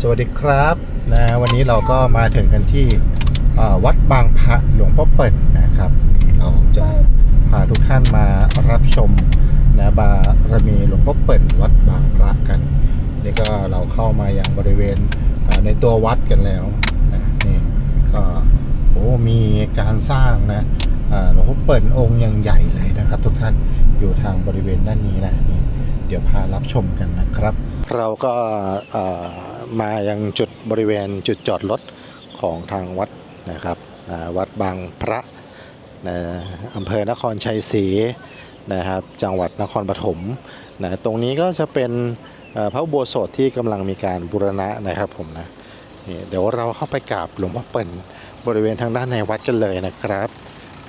สวัสดีครับนะวันนี้เราก็มาถึงกันที่วัดบางพระหลวงพ่อเปิ่นนะครับนี่เราจะพาทุกท่านมารับชมนะบารมีหลวงพ่อเปิ่นวัดบางพระกันนี่ก็เราเข้ามายังบริเวณในตัววัดกันแล้วนะนี่ก็โอ้มีการสร้างนะหลวงพ่อเปิ่นองค์ยังใหญ่เลยนะครับ ทุกท่านอยู่ทางบริเวณด้านนี้นะนี่เดี๋ยวพารับชมกันนะครับ เราก็อ่อ มายังจุดบริเวณจุดจอดรถของทางวัดนะครับวัดบางพระนะอำเภอนครชัยศรีนะครับจังหวัดนครปฐมนะตรงนี้ก็จะเป็นพระอุโบสถที่กำลังมีการบูรณะนะครับผมนะนี่เดี๋ยวเราเข้าไปกราบหลวงพ่อเปิ่นบริเวณทางด้านในวัดกันเลยนะครับ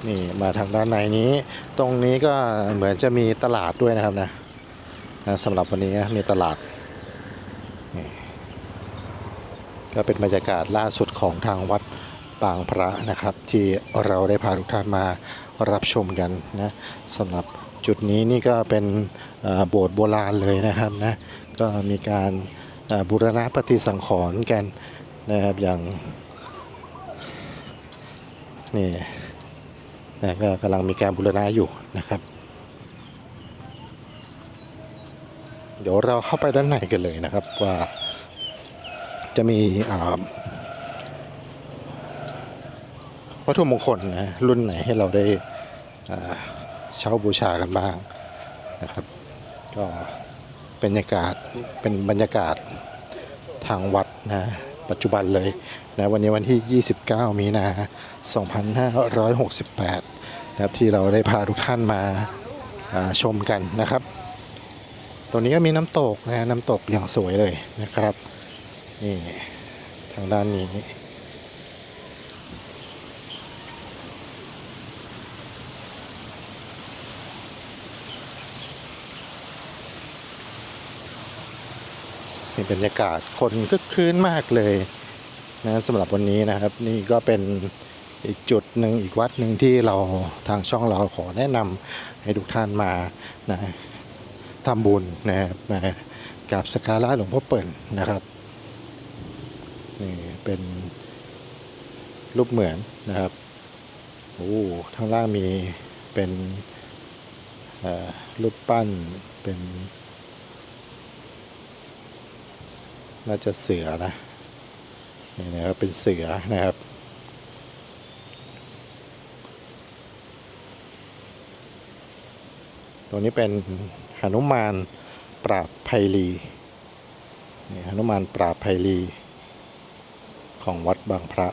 นี่มาทางด้านในนี้ ตรงนี้ก็เหมือนจะมีตลาดด้วยนะครับนะสำหรับวันนี้มีตลาดนี่ ก็เป็นบรรยากาศล่าสุดของทางวัดบางพระนะครับ ที่เราได้พาทุกท่านมารับชมกันนะสำหรับจุดนี้นี่ก็เป็นโบสถ์โบราณเลยนะครับนะก็มีการบูรณะปฏิสังขรณ์กันนะครับอย่างนี่นะก็กำลังมีการบูรณะอยู่นะครับ เดี๋ยวเราเข้าไปด้านในกันเลยนะครับว่า จะมีวัตถุมงคลนะรุ่นไหนให้เราได้เช่าบูชากันบ้างนะครับ ก็เป็นบรรยากาศเป็นบรรยากาศทางวัดนะปัจจุบันเลยนะวันนี้วันที่ 29 มีนา 2568 นะครับที่เราได้พาทุกท่านมาาชมกันนะครับ ตรงนี้ก็มีน้ำตกนะน้ำตกอย่างสวยเลยนะครับ นี่ ทางด้านนี้ นี่บรรยากาศคนคึกคืนมากเลยนะสำหรับวันนี้นะครับ นี่ก็เป็นอีกจุดหนึ่งอีกวัดหนึ่งที่เราทางช่องเราขอแนะนำให้ทุกท่านมานะทำบุญนะครับกราบสกการะหลวงพ่อเปิ่นนะครับ นี่เป็นรูปเหมือนนะครับโอ้ข้างล่างมีเป็นรูปปั้นเป็นน่าจะเสือนะนี่นะครับเป็นเสือนะครับตัวนี้เป็นหนุมานปราบภัยรีนี่หนุมานปราบภัยรี ของวัดบางพระ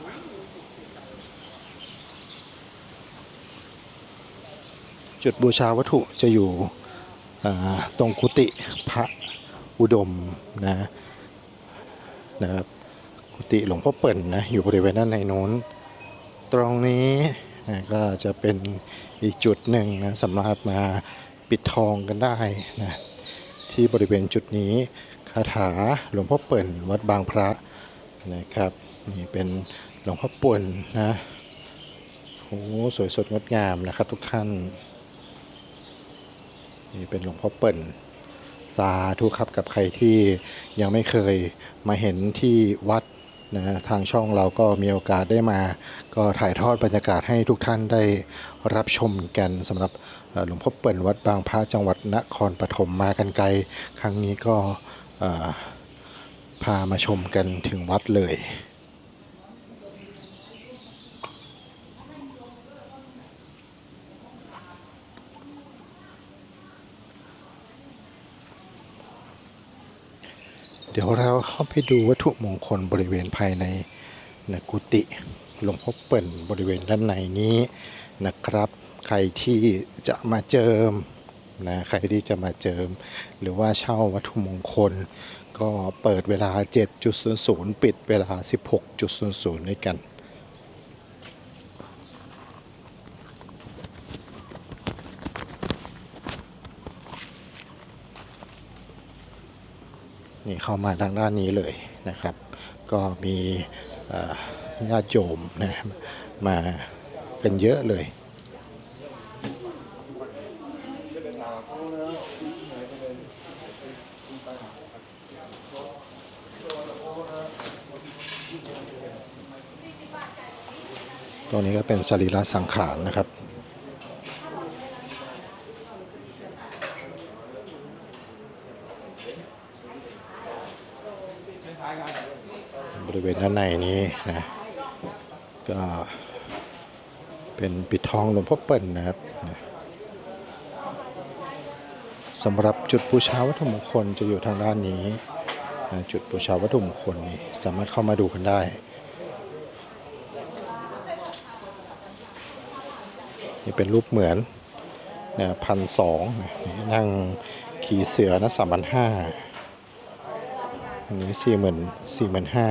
จุดบูชาวัตถุจะอยู่ตรงกุฏิพระอุดมนะนะครับกุฏิหลวงพ่อเปิ่นนะอยู่บริเวณด้านในโน้น ตรงนี้นะก็จะเป็นอีกจุดหนึ่งนะสำหรับมาปิดทองกันได้นะที่บริเวณจุดนี้คาถาหลวงพ่อเปิ่นวัดบางพระนะครับ นี่เป็นหลวงพ่อป่วนนะโอ้สวยสดงดงามนะครับทุกท่าน นี่เป็นหลวงพ่อเปิ่นสาธุครับกับใครที่ยังไม่เคยมาเห็นที่วัดนะทางช่องเราก็มีโอกาสได้มา ก็ถ่ายทอดบรรยากาศให้ทุกท่านได้รับชมกันสำหรับหลวงพ่อเปิ่นวัดบางพระจังหวัดนครปฐมมากันไกล ครั้งนี้ก็พามาชมกันถึงวัดเลย ดี๋ยวเราเข้าไปดูวัตถุมงคลบริเวณภายในนะกุฏิหลวงพ่อเปิ่นบริเวณด้านในนี้นะครับ ใครที่จะมาเจิมนะใครที่จะมาเจิม หรือว่าเช่าวัตถุมงคล ก็เปิดเวลา 7.00 ปิดเวลา 16.00ด้วยกัน นี่เข้ามาทางด้านนี้เลยนะครับ ก็มีญาติโยมนะมากันเยอะเลยตรงนี้ก็เป็นสรีระสังขารนะครับ บริเวณด้านในนี้นะก็เป็นปิดทองหลวงพ่อเปิ่นนะครับสำหรับจุดบูชาวัตถุมงคลจะอยู่ทางด้านนี้นะจุดบูชาวัตถุมงคลนี่สามารถเข้ามาดูกันได้นี่เป็นรูปเหมือนนะพันสองนั่งขี่เสือนะสามพันห้า อันนี้สี่หมื่นสี่หมื่นห้า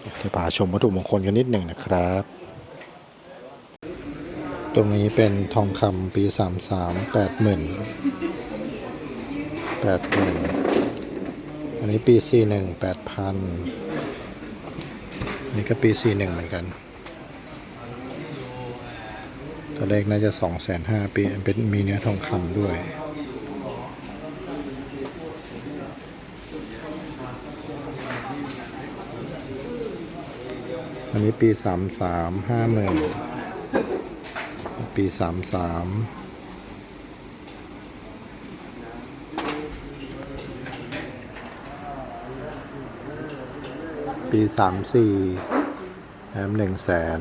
เดี๋ยวพาชมวัตถุมงคลกันนิดหนึ่งนะครับ ตรงนี้เป็นทองคำปีสามสามแปดหมื่นแปดหมื่นอันนี้ปีสี่หนึ่งแปดพันนี่ก็ปีสี่หนึ่งเหมือนกัน ตัวเลขน่าจะสองแสนห้าปีเป็นมีเนื้อทองคำด้วยอันนี้ปีสามสามห้าหมื่นปีสามสามปีสามสี่แถมหนึ่งแสน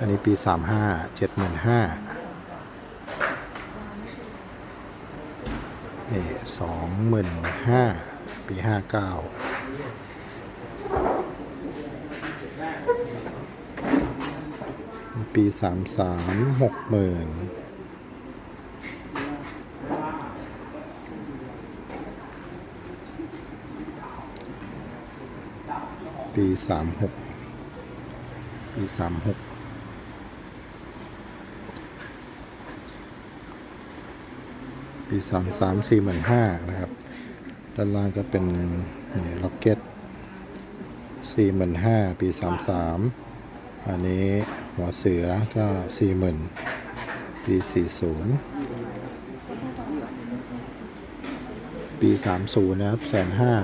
อันนี้ปีสามห้าเจ็ดหมื่นห้านี่สองหมื่นห้าปีห้าเก้าปีสามสามหกหมื่นปีสามหกปีสามหก ปีสามสามสี่หมื่นห้านะครับ ด้านล่างก็เป็นนี่ล็อกเก็ตสี่หมื่นห้าปีสามสามอันนี้หัวเสือก็สี่หมื่นปีสี่ศูนย์ปีสามศูนย์นะครับแสนห้า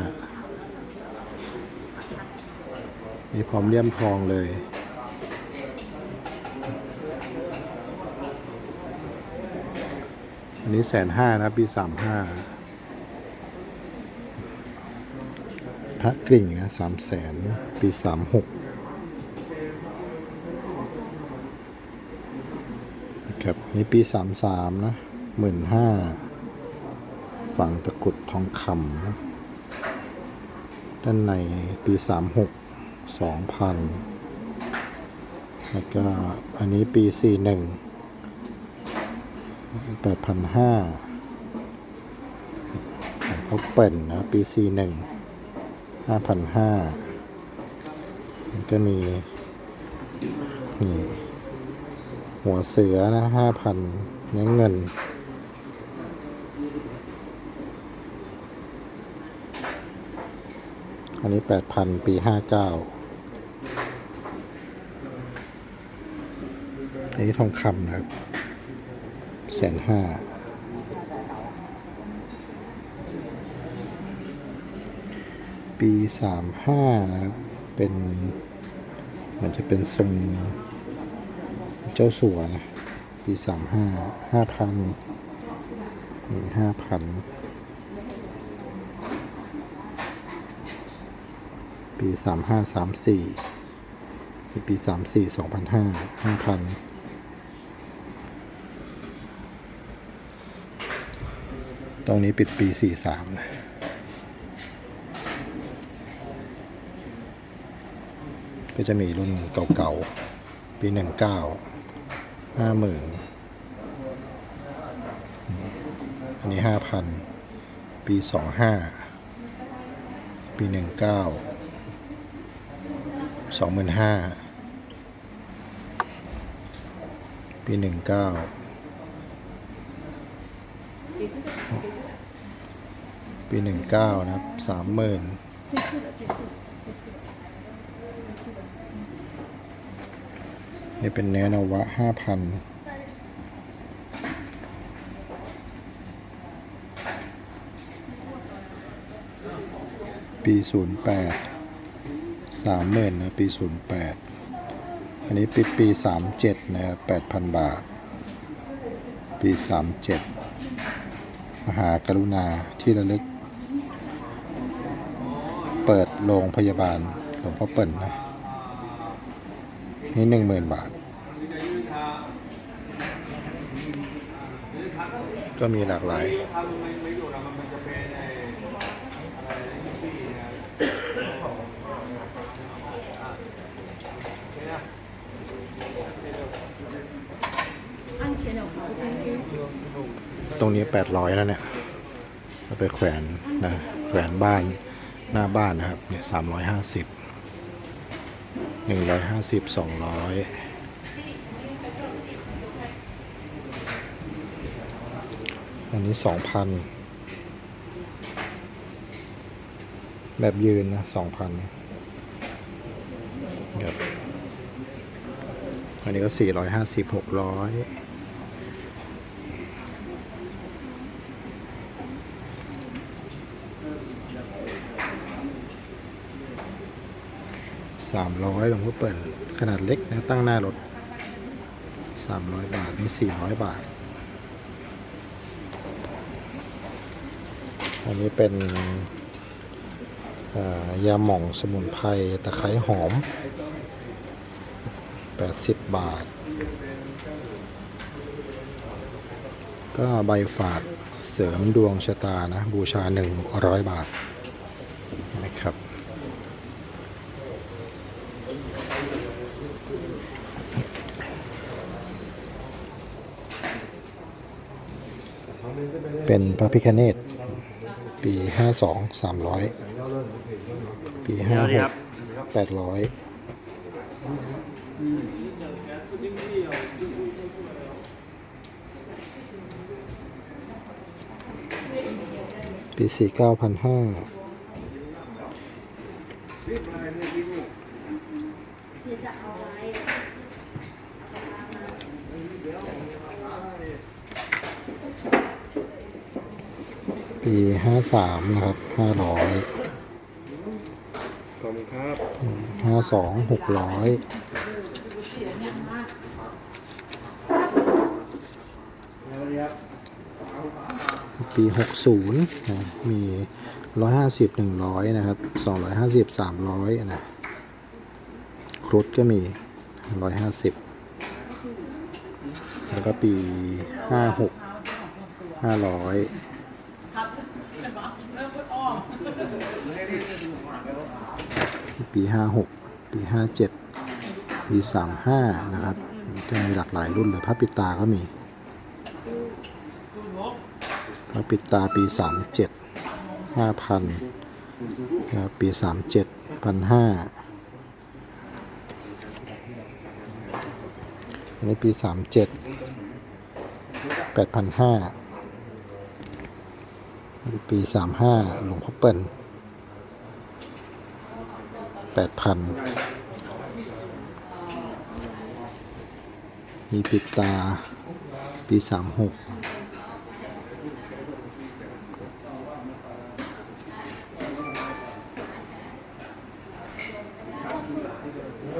มีพร้อมเลี่ยมทองเลย อั นี้แสนห้านะปีสามห้าพระกริ่งนะสามแสนปีสามหกครับนี่ปีสามสามนะหมื่นห้าฝั่งตะกุดทองคำนะด้านในปีสามหกสองพันแล้วก็อันนี้ปีสี่หนึ่ง แปดพันห้าเขาเปิ่นนะปีสี่หนึ่งห้าพันห้าก็มีนี่หัวเสือนะห้าพันเนื้อเงินอันนี้แปดพันปีห้าเก้าอันนี้ทองคำนะครับ แสนห้าปีสามห้านะครับ เป็นเหมือนจะเป็นทรงเจ้าสัวนะปีสามห้าห้าพันห้าพันปีสามห้าสามสี่ปีสามสี่สองพันห้าห้าพัน ตรงนี้ปิดปี 43นะก็จะมีรุ่นเก่าๆ ปี 19 50,000 อันนี้ 5,000 ปี 25 ปี 19 25,000 ปี 19 ปีหนึ่งเก้านะครับสามหมื่นนี่เป็นเนื้อนวะห้าพันปีศูนย์แปดสามหมื่นนะปีศูนย์แปดอันนี้ปีปีสามเจ็ดนะแปดพันบาท ปีสามเจ็ดมหากรุณาที่ระลึก เปิดโรงพยาบาลหลวงพ่อเปิ่นนะ นี่หนึ่งหมื่นบาท ก็มีหลากหลาย ตรงนี้แปดร้อยแล้วเนี่ยเอาไปแขวนนะ แขวนบ้าน หน้าบ้านนะครับเนี่ยสามร้อยห้าสิบหนึ่งร้อยห้าสิบสองร้อยอันนี้สองพันแบบยืนนะสองพันครับอันนี้ก็สี่ร้อยห้าสิบหกร้อย สามร้อยหลวงพ่อเปิ่นขนาดเล็กนะตั้งหน้ารถสามร้อยบาท นี่สี่ร้อยบาท อันนี้เป็นยาหม่องสมุนไพรตะไคร้หอม 80 บาท ก็ใบฝากเสริมดวงชะตานะ บูชา 100 บาทนะครับ เป็นพระพิคเนตปี 52 300 ปี 56 800 ปี 49,500 49 1,500ปี53นะครับ500ขอบคุณครับ52 600ปี60นะมี150 100นะครับ250 300นะครุฑก็มี150แล้วก็ปี56 500 ปี 56 ปี 57 ปี 35 นะครับ จะมีหลากหลายรุ่นเลยพระปิตาก็มี พระปิตาปี 37 5,000 ปี 37 1,500อันนี้ปี 37 8,500ปี 35 หลวงพ่อเปิ่น แปดพันมีปิดตา ปีสามหก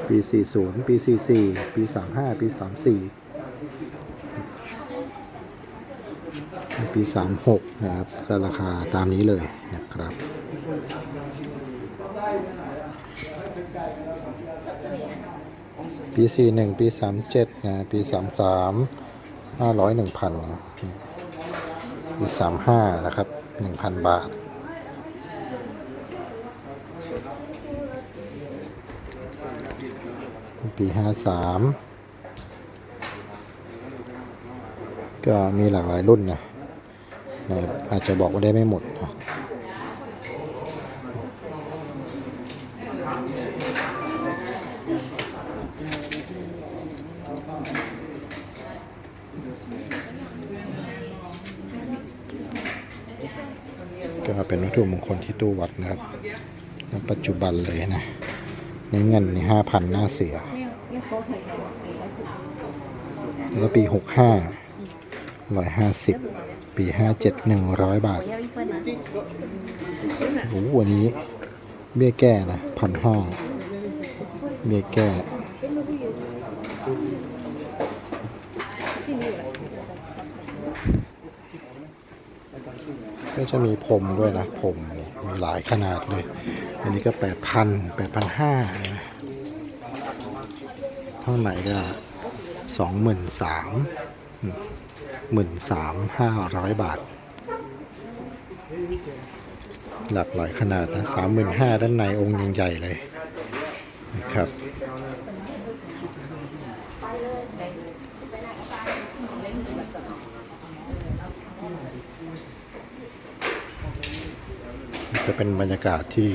ปีสี่ศูนย์ปีสี่สี่ปีสามห้าปีสามสี่ปีสามหกนะครับ ก็ราคาตามนี้เลยนะครับ ปีสี่หนึ่งปีสามเจ็ดนะปีสามสามห้าร้อยหนึ่งพันปีสามห้านะครับหนึ่งพันบาท ปีห้าสามก็มีหลากหลายรุ่นนะนะอาจจะบอกว่าได้ไม่หมดนะ เป็นวัตถุมงคลที่ตู้วัดนะครับณปัจจุบันเลยนะในเงินนี่ห้าพันหน้าเสือแล้วปีหกห้าร้อยห้าสิบปีห้าเจ็ดหนึ่งร้อยบาทโอ้โหวันนี้เบี้ยแก้นะพันห้าเบี้ยแก้ ก็จะมีพรมด้วยนะพรมมีหลายขนาดเลย อันนี้ก็แปดพันแปดพันห้าข้างในก็สองหมื่นสามหมื่นสามห้าร้อยบาท หลากหลายขนาดนะสามหมื่นห้าด้านในองค์ยังใหญ่เลยนะครับ จะเป็นบรรยากาศที่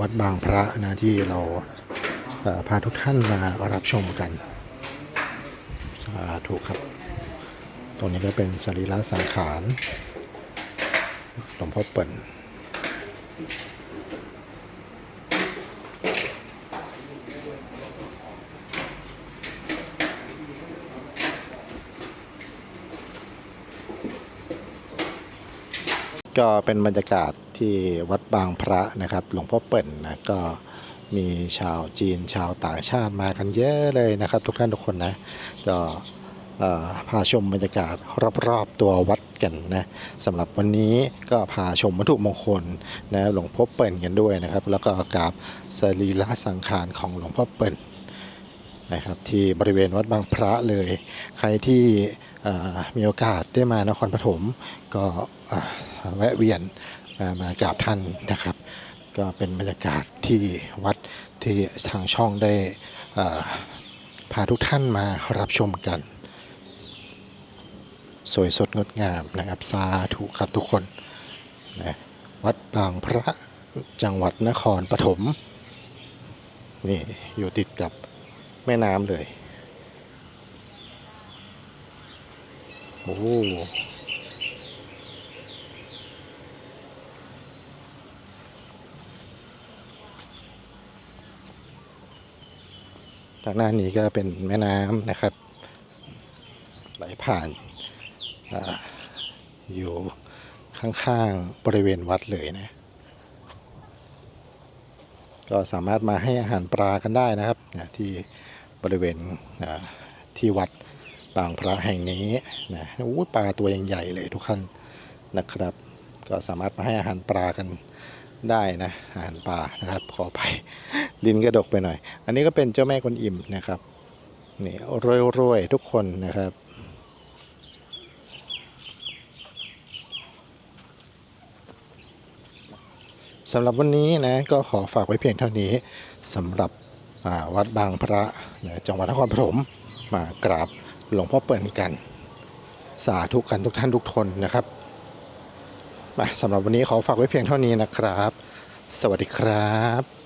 วัดบางพระนะที่เราพาทุกท่านมารับชมกัน สาธุครับ ตรงนี้ก็เป็นสรีระสังขารหลวงพ่อเปิ่นก็เป็นบรรยากาศ ที่วัดบางพระนะครับ หลวงพ่อเปิ่นนะก็มีชาวจีนชาวต่างชาติมากันเยอะเลยนะครับ ทุกท่านทุกคนนะก็พาชมบรรยากาศรอบๆตัววัดกันนะสำหรับวันนี้ก็พาชมวัตถุมงคลนะหลวงพ่อเปิ่นกันด้วยนะครับ แล้วก็กราบสรีระสังขารของหลวงพ่อเปิ่นนะครับที่บริเวณวัดบางพระเลย ใครที่มีโอกาสได้มานครปฐมก็แวะเวียน มากราบท่านนะครับ ก็เป็นบรรยากาศที่วัดที่ทางช่องได้พาทุกท่านมารับชมกัน สวยสดงดงามนะครับสาธุครับทุกคนนะวัดบางพระจังหวัดนครปฐมนี่อยู่ติดกับแม่น้ำเลย โอ้ ทางหน้านี้ก็เป็นแม่น้ำนะครับ ไหลผ่านออยู่ข้างๆบริเวณวัดเลยนะ ก็สามารถมาให้อาหารปลากันได้นะครับนะที่บริเวณที่วัดบางพระแห่งนี้นะโอ้ปลาตัวใหญ่เลยทุกท่านนะครับ ก็สามารถมาให้อาหารปลากัน ได้นะอาหารปลานะครับขอไปลิ้นกระดกไปหน่อย อันนี้ก็เป็นเจ้าแม่กวนอิมนะครับนี่รวยๆทุกคนนะครับสำหรับวันนี้นะก็ขอฝากไว้เพียงเท่านี้สำหรับวัดบางพระนะจังหวัดนครปฐมมากราบหลวงพ่อเปิ่นกัน สาธุกันทุกท่านทุกทนนะครับ สำหรับวันนี้ขอฝากไว้เพียงเท่านี้นะครับ สวัสดีครับ